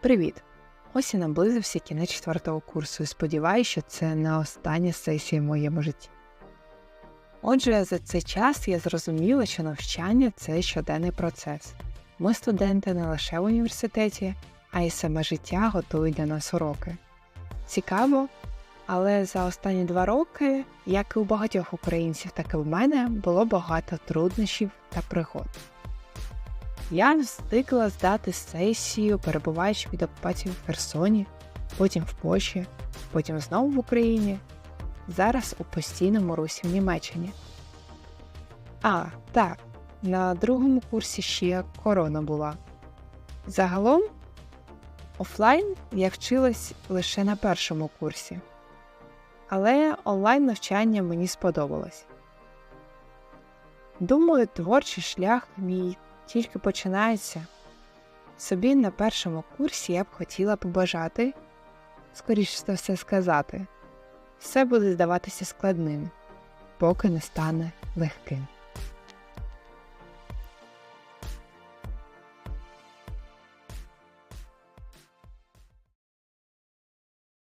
Привіт! Ось і наблизився кінець четвертого курсу і сподіваюся, що це не остання сесія в моєму житті. Отже, за цей час я зрозуміла, що навчання це щоденний процес. Ми студенти не лише в університеті, а й саме життя готують для нас уроки. Цікаво, але за останні два роки, як і у багатьох українців, так і в мене, було багато труднощів та пригод. Я встигла здати сесію, перебуваючи під окупацією в Херсоні, потім в Польщі, потім знову в Україні, зараз у постійному русі в Німеччині. А, так, на другому курсі ще корона була. Загалом, офлайн я вчилась лише на першому курсі, але онлайн навчання мені сподобалось. Думаю, творчий шлях мій тільки починається. Собі на першому курсі я б хотіла побажати, скоріше за все сказати, все буде здаватися складним, поки не стане легким.